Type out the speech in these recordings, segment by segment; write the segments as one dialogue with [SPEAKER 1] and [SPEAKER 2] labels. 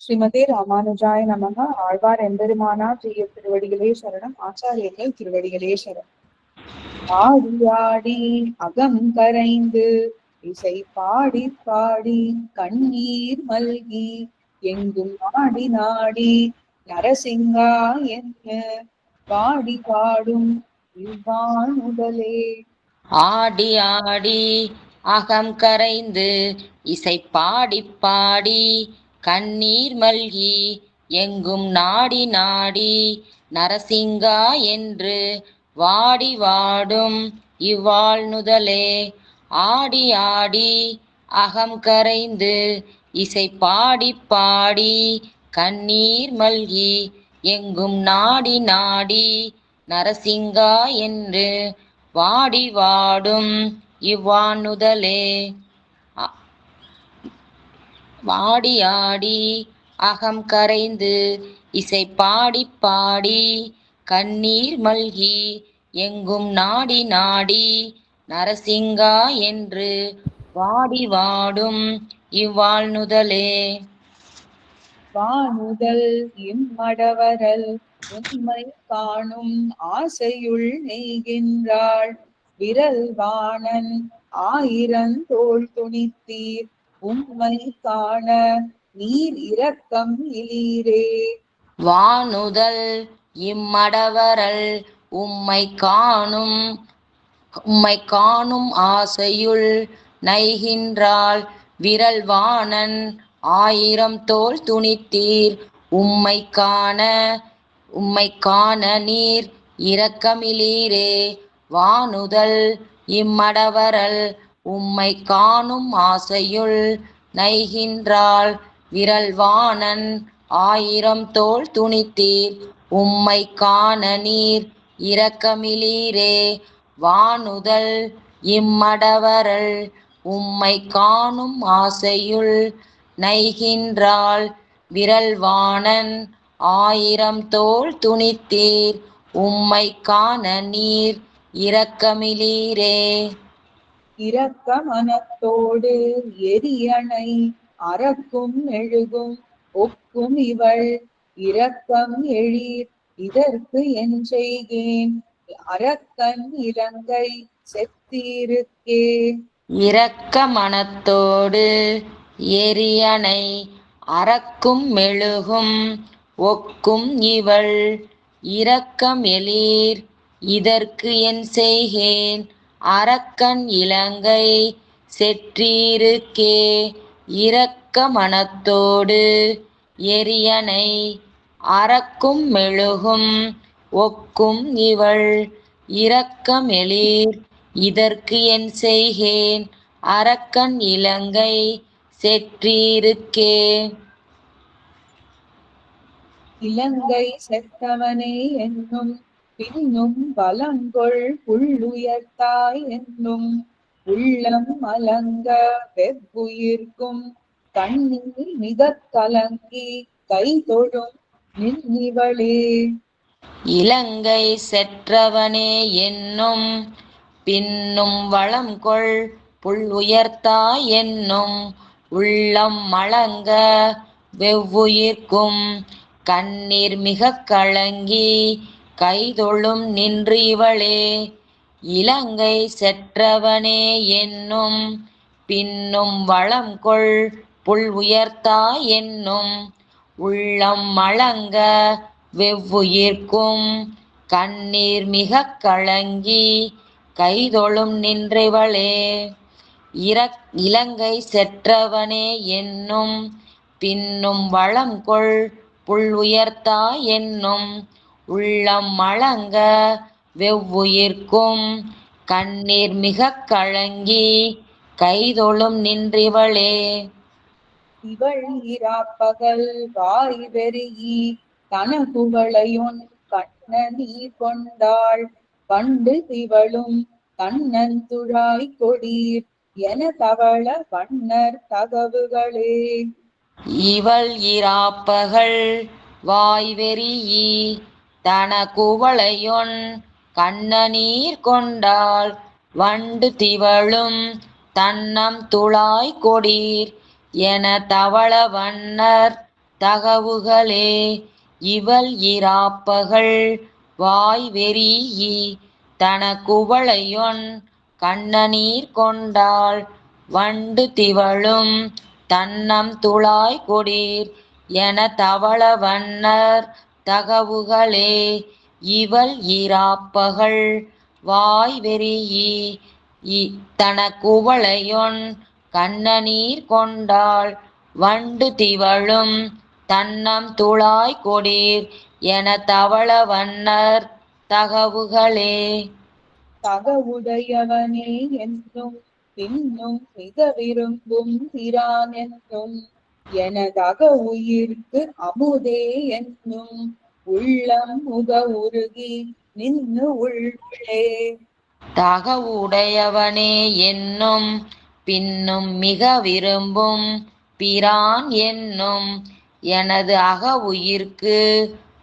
[SPEAKER 1] ஸ்ரீமதி ராமானுஜாய நமக ஆழ்வார் எம்பெருமானா செய்ய திருவடிகளே சரணம். ஆச்சாரியர்கள் திருவடிகளே சரணம். ஆடி ஆடி அகம் கரைந்து இசை பாடி பாடி கண்ணீர் மல்கி எங்கும் நாடி நாடி நரசிங்கா என்ன பாடி பாடும் இவ்வான் உடலே.
[SPEAKER 2] ஆடி ஆடி அகம் கரைந்து இசை பாடி பாடி கண்ணீர் மல்கி எங்கும் நாடி நாடி நரசிங்கா என்று வாடி வாடும் இவ்வாள் நுதலே ஆடி ஆடி அகம் கரைந்து இசை பாடி பாடி கண்ணீர் மல்கி எங்கும் நாடி நாடி நரசிங்கா என்று வாடி வாடும் இவ்வாணுதலே வாடி ஆடி அகம் கரைந்து இசை பாடி பாடி கண்ணீர் மல்கி எங்கும் நாடி நாடி நரசிங்கா என்று வாடி வாடும் இவ்வாழ்நுதலே.
[SPEAKER 1] வானுதல் இம்மடவரல் உண்மை காணும் ஆசையுள் நெய்கின்றாள் விரல் வாணன் ஆயிரந்தோள் துணித்தீர் உண்மை காண நீர் இரக்கம் இலீரே
[SPEAKER 2] வானுதல் இம்மடவரல் உம்மை காணும் உம்மை காணும் ஆசையுள் நைகின்றாள் விரல் வாணன் ஆயிரம் தோள் துணித்தீர். உம்மை காண உம்மை காண நீர் இரக்கமிலீரே. வானுதல் இம்மடவரல் உம்மை காணும் ஆசையுள் நைகின்றாள் விரல்வானன் ஆயிரம் தோல் துணித்தீர் உம்மை காண நீர் இரக்கமிலீரே. வானுதல் இம்மடவரல் உம்மை காணும் ஆசையுள் நைகின்றாள் விரல்வாணன். ஆயிரம் தோல் துணித்தீர் உம்மை காண நீர் இரக்கமிலீரே.
[SPEAKER 1] இரக்க மனத்தோடு எரியணை அறக்கும் எழுகும் ஒக்கும் இவள். இரக்கம் எழீர் இதற்கு என் செய்கேன். அரக்கன் இலங்கை செத்தீருக்கே.
[SPEAKER 2] இரக்க மனத்தோடு எரியணை அறக்கும் மெழுகும் ஒக்கும் இவள். இரக்கம் எழீர் இதற்கு என் செய்கேன். அரக்கன் இலங்கை செற்றீருக்கே இரக்க மனத்தோடு எரியனை அறக்கும் மெழுகும் ஒக்கும் இவள் இரக்கமெளிர். இதற்கு என் செய்கேன் அரக்கன் இலங்கை செற்றீருக்கே.
[SPEAKER 1] இலங்கை செத்தவனே என்னும் பின்னும் வலங்கொள் புள்ளுயர்த்தாய் என்னும் உள்ளம் அலங்க வெவ்வுயிர்க்கும் கண்ணீர் மிக கலங்கி கை தொழும் நின்னிவளே.
[SPEAKER 2] இலங்கை செற்றவனே என்னும் பின்னும் வளம் கொள் புல் உயர்த்தா என்னும் உள்ளம் மலங்க வெவ்வுயிர்க்கும் கண்ணீர் மிக கலங்கி கைதொழும் நின்று இவளே இலங்கை செற்றவனே என்னும் பின்னும் வளம் கொள் புல் உயர்த்தா என்னும் உள்ளம் மழங்க வெவ்வுயிர்க்கும் கண்ணீர் மிக கலங்கி கைதொழும் நின்றவளே இறக் இலங்கை செற்றவனே என்னும் பின்னும் வளம் கொள் புல் உயர்த்தா என்னும் உள்ளம் மலங்க வெவ்வுயிர்க்கும் கண்ணீர் மிக கலங்கி கைதொழும் நின்றிவளே.
[SPEAKER 1] இவள் இராப்பகல் வாய் வெறியி தனகுவளையுன் கண்ண நீர் கொண்டாள். பண்டு திவளும் தன்னந்துழாய் கொடீர் என தவள வண்ணர் தகவுகளே.
[SPEAKER 2] இவள் இராப்பகல் வாய்வெறியி தன குவளையொன் கண்ணநீர் கொண்டாள். வண்டு திவளும் தன்னம் துளாய் கொடீர். என தவள வண்ணர் தகவுகளே இவள் இராப்பகள் வாய் வெறியி தன தனக்குவளையொன் கண்ணநீர் கொண்டாள். வண்டு திவழும் தன்னம் துளாய் கொடீர். என தவள வண்ணர் தகவுகளே இவள் ஈராப்பகள் வாய் வெறியி தனக்குவளையொன் கண்ணநீர் கொண்டாள் வண்டு திவழும் தன்னம் துளாய் கொடீர் என தவள வண்ணர் தகவுகளே.
[SPEAKER 1] தகவுடையவனே என்றும் பின்னும் மிக விரும்பும் திரான் என்றும் எனதக உயிர்க்கு அமுதே என்னும் உள்ளம் முக உருகி நின்னு உள்ளே.
[SPEAKER 2] தகவுடையவனே என்னும் பின்னும் மிக விரும்பும் பிரான் என்னும் எனது அக உயிர்க்கு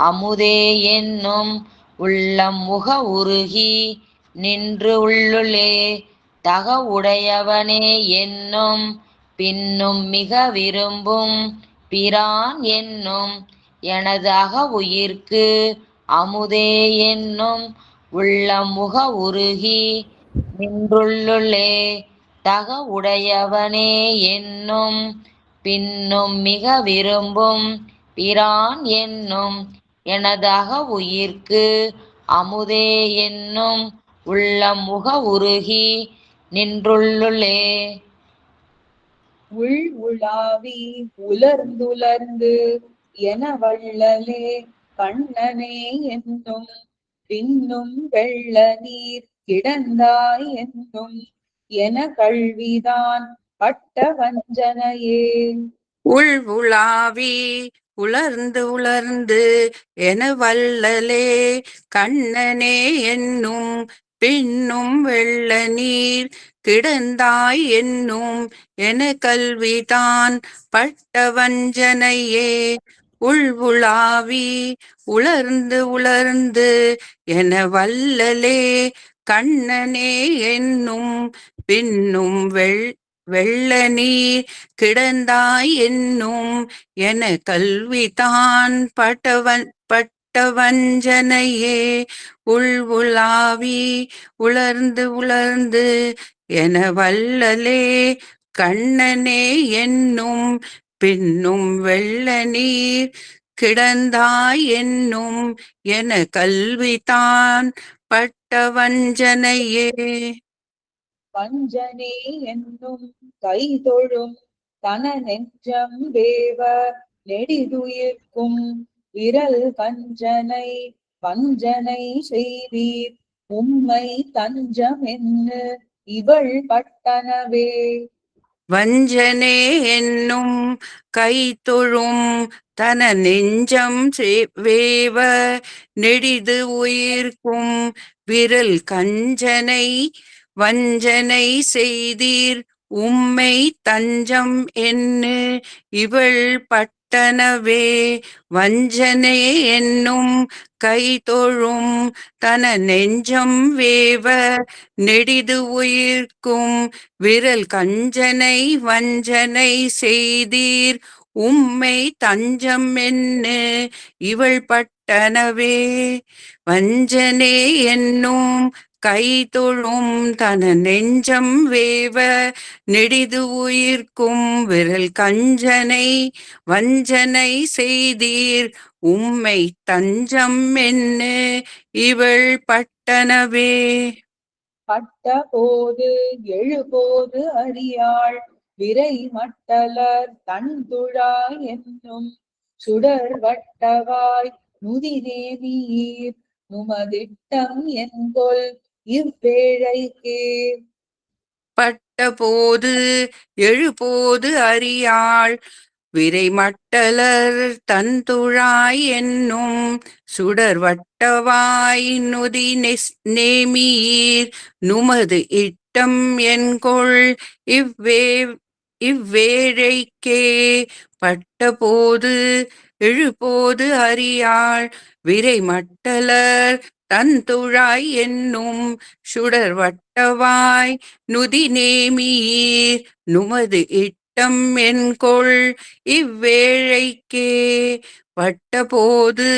[SPEAKER 2] அமுதே என்னும் உள்ளம் முக உருகி நின்று உள்ளுளே தகவுடையவனே என்னும் பின்னும் மிக விரும்பும் பிரான் என்னும் எனது அக உயிர்க்கு அமுதே என்னும் உள்ளம் முக உருகி நின்றுள்ளுள்ளே தக உடையவனே என்னும் பின்னும் மிக விரும்பும் பிரான் என்னும் எனதக உயிர்க்கு அமுதே என்னும் உள்ளம் முக உருகி நின்றுள்ளுளே
[SPEAKER 1] உள் உலாவி உலர்ந்துலர்ந்து என வள்ளலே கண்ணனே என்னும் பின்னும் வெள்ள நீர் கிடந்தாய் என்னும் என கல்விதான் பட்ட வஞ்சனையே.
[SPEAKER 3] உள் உலாவி உலர்ந்து உலர்ந்து என வல்லலே கண்ணனே என்னும் பின்னும் வெள்ள நீர் கிடந்தாய் என்னும் என கல்விதான் பட்ட வஞ்சனையே. உள் உலாவி உலர்ந்து உலர்ந்து என வல்லலே கண்ணனே என்னும் பின்னும் வெள் வெள்ள நீர் கிடந்தாய் என்னும் என கல்விதான் பட்டவன் பட்டவஞ்சனையே. உள் உலாவி உலர்ந்து உலர்ந்து என வல்லலே கண்ணனே என்னும் பின்னும் வெள்ள நீர் கிடந்தாய் என்னும் என கல்விதான் பட்ட வஞ்சனையே.
[SPEAKER 1] வஞ்சனே என்னும் கை தொழும் தன நெஞ்சம் வேவ நெடிதுயிர்க்கும் விரல் கஞ்சனை வஞ்சனை செய்தீர். உம்மை தஞ்சம் என்று இவள் பட்டனவே.
[SPEAKER 3] வஞ்சனே என்னும் கை தொழும் தன நெஞ்சம் வேவ நெடிது உயிர்க்கும் விரல் கஞ்சனை வஞ்சனை செய்தீர். உம்மை தஞ்சம் என்று இவள் பட் பட்டனவே வஞ்சனே என்னும் கை தொழும் தன நெஞ்சம் வேவ நெடிது உயிர்க்கும் விரல் கஞ்சனை வஞ்சனை செய்தீர். உம்மை தஞ்சம் என்ன இவள் பட்டனவே வஞ்சனே என்னும் கைதொழும் தன நெஞ்சம் வேவ நெடிது உயிர்க்கும் விரல் கஞ்சனை வஞ்சனை செய்தீர். உம்மை தஞ்சம் என்ன இவள் பட்டனவே.
[SPEAKER 1] பட்ட போது எழுபோது அறியாள் விரை மட்டலர் தந்துழா என்னும். சுடர் வட்டவாய் முதிரேவியீர் நுமதிட்டம் என்கொல் இவ்வேழைக்கே
[SPEAKER 3] பட்ட போது எழுபோது அறியாள். விரைமட்டலர் தந்துழாய் என்னும் சுடர் வட்டவாய் நொதி நேமீர். நுமது இட்டம் என்கொள் இவ்வே இவ்வேழைக்கே பட்டபோது எழுபோது அறியாள். விரைமட்டலர் தந்துழாய் என்னும் சுடர் வட்டவாய் நுதி நேமியீர் நுமது இட்டம் இட்டம் என்கொள் இவ்வேழைக்கே. பட்டபோது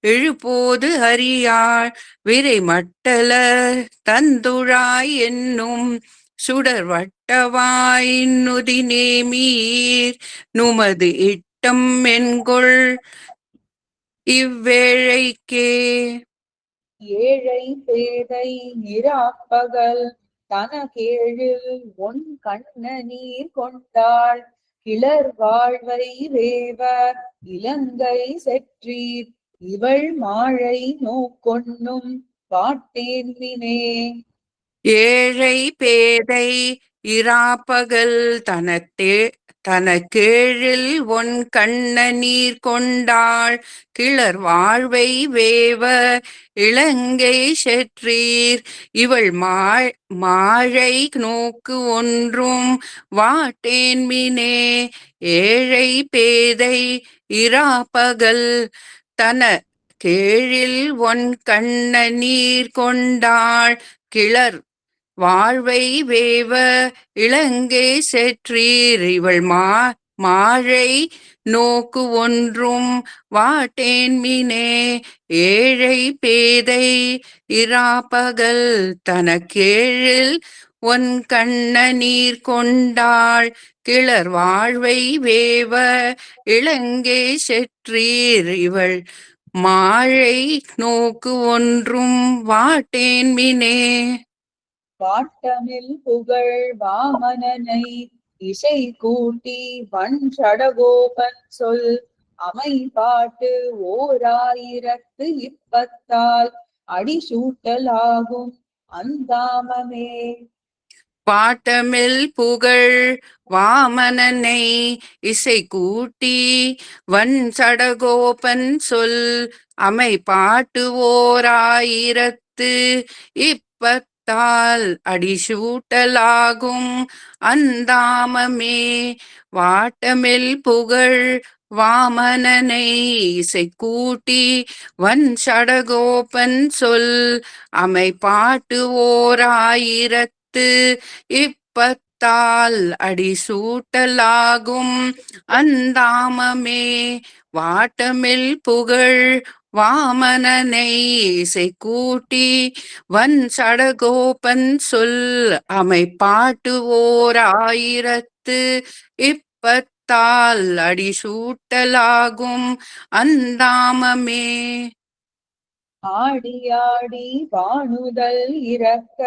[SPEAKER 3] எழுபோது அறியாள் விரை மட்டலர் தந்துழாய் என்னும் சுடர் வட்டவாய் நுதி நேமீர் நுமது இட்டம் என்கொள் இவ்வேழைக்கே.
[SPEAKER 1] ஏழை பேதை நிராப்பகல் தனகேழில் ஒன் கண்ண நீர் கொண்டாள். கிளர் வாழ்வை வேவ இலங்கை செற்றீர். இவள் மாழை நோக்கொண்ணும் பாட்டேன்மினே
[SPEAKER 3] ஏழை பேதை இராப்பகல் தனத்தே தனக்கேழில் ஒன் கண்ண நீர் கொண்டாள் கிளர் வாழ்வை வேவ இலங்கை செற்றீர். இவள் மாழ் மாழை நோக்கு ஒன்றும் வாட்டேன்மினே ஏழை பேதை இராபகல் தன கேழில் ஒன் கண்ண நீர் கொண்டாள் கிளர் வாழ்வை வேவ இளங்கே செற்றீர் இவள் மா மாழை நோக்கு ஒன்றும் வாட்டேன்மினே ஏழை பேதை இராப்பகல் தனக்கேழில் ஒன் கண்ண நீர் கொண்டாள் கிளர் வாழ்வை வேவ இளங்கே செற்றீர் இவள் மாழை நோக்கு ஒன்றும் வாட்டேன்மினே
[SPEAKER 1] வாட்டமில் புகழ் வாமனனை இசை கூட்டி வன் சடகோபன் சொல் அமை பாட்டு ஓராயிரத்து இப்பத்தால் அடிசூட்டலாகும் அந்தாமமே.
[SPEAKER 3] பாட்டமில் புகழ் வாமனனை இசை கூட்டி வன் சடகோபன் சொல் அமை பாட்டு ஓராயிரத்து இப்ப இப்பத்தால் அடிசூட்டலாகும். அந்தாமமே வாட்டமில் புகழ் வாமனனை இசை கூட்டி வன் சடகோபன் சொல் அமைப்பாட்டு ஓராயிரத்து இப்பத்தால் அடிசூட்டலாகும். அந்தாமமே வாட்டமில் புகழ் வாமனனை இசை கூட்டி வன் சடகோபன் சொல் அமை பாட்டு ஓர் ஆயிரத்து இப்பத்தால் அடிசூட்டலாகும் அந்தாமமே.
[SPEAKER 1] ஆடியாடி வாணுதல் இறக்க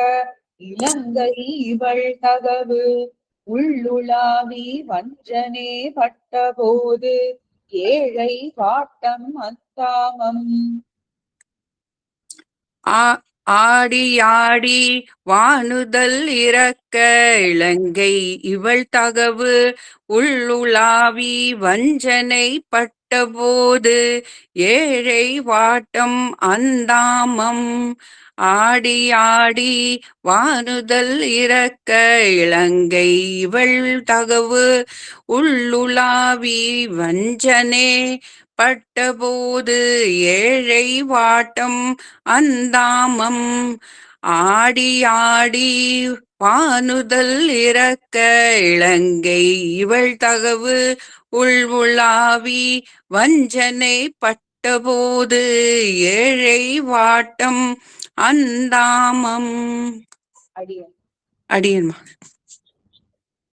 [SPEAKER 1] இலங்கை இவள் தகவு உள்ளுலாவி வஞ்சனே பட்டபோது ஏழை வாட்டம் அத்தாமம்.
[SPEAKER 3] ஆ- ஆடியாடி வானுதல் இறக்க இலங்கை இவள் தகவு உள்ளுலாவி வஞ்சனை பட்ட போது ஏழை வாட்டம் அந்தாமம். ஆடி ஆடி வானுதல் இறக்க இலங்கை இவள் தகவு உள்ளுலாவி வஞ்சனே பட்டபோது ஏழை வாட்டம் அந்தாமம். ஆடி ஆடி வானுதல் இறக்க இலங்கை இவள் தகவு உள்வுளாவி வஞ்சனை பட்டபோது ஏழை வாட்டம் அந்தாமம்.
[SPEAKER 1] அடியன்.
[SPEAKER 3] அடியன்மா